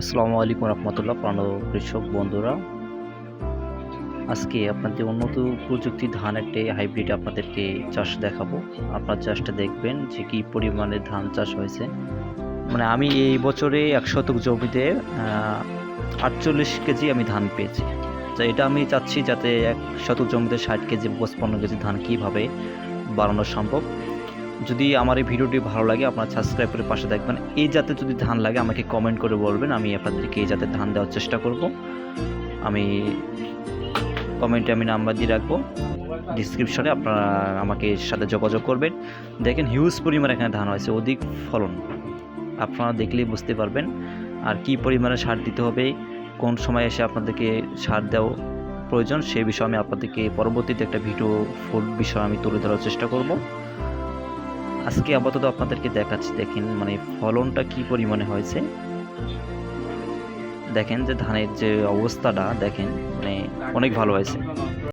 আসসালামু আলাইকুম রহমতুল্লাহ প্রাণ কৃষক বন্ধুরা। আজকে আপনাদের উন্নত প্রযুক্তি ধান একটি হাইব্রিড আপনাদেরকে চাষ দেখাবো। আপনার চাষটা দেখবেন যে কী পরিমাণে ধান চাষ হয়েছে। মানে আমি এই বছরে এক শতক জমিতে আটচল্লিশ কেজি আমি ধান পেয়েছি। তো এটা আমি চাচ্ছি যাতে এক শতক জমিতে ষাট কেজি পঁচপান্ন কেজি ধান কীভাবে বাড়ানো সম্ভব। যদি আমার এই ভিডিওটি ভালো লাগে, আপনারা সাবস্ক্রাইব করে পাশে দেখবেন। এই জাতে যদি ধান লাগে, আমাকে কমেন্ট করে বলবেন, আমি আপনাদেরকে এই জাতের ধান দেওয়ার চেষ্টা করব। আমি কমেন্টে আমি নাম্বার দিয়ে রাখব। ডিসক্রিপশনে আপনারা আমাকে সাথে যোগাযোগ করবেন। দেখেন হিউজ পরিমাণে এখানে ধান হয়েছে, অধিক ফলন। আপনারা দেখলেই বুঝতে পারবেন আর কি পরিমাণে সার দিতে হবে, কোন সময় এসে আপনাদেরকে সার দেওয়া প্রয়োজন সেই বিষয়ে আমি আপনাদেরকে পরবর্তীতে একটা ভিডিও ফুল বিষয় আমি তুলে ধরার চেষ্টা করব। আজকে আপাতত আপনাদেরকে দেখাচ্ছি, দেখেন মানে ফলনটা কি পরিমাণে হয়েছে। দেখেন যে ধানের যে অবস্থাটা, দেখেন মানে অনেক ভালো হয়েছে।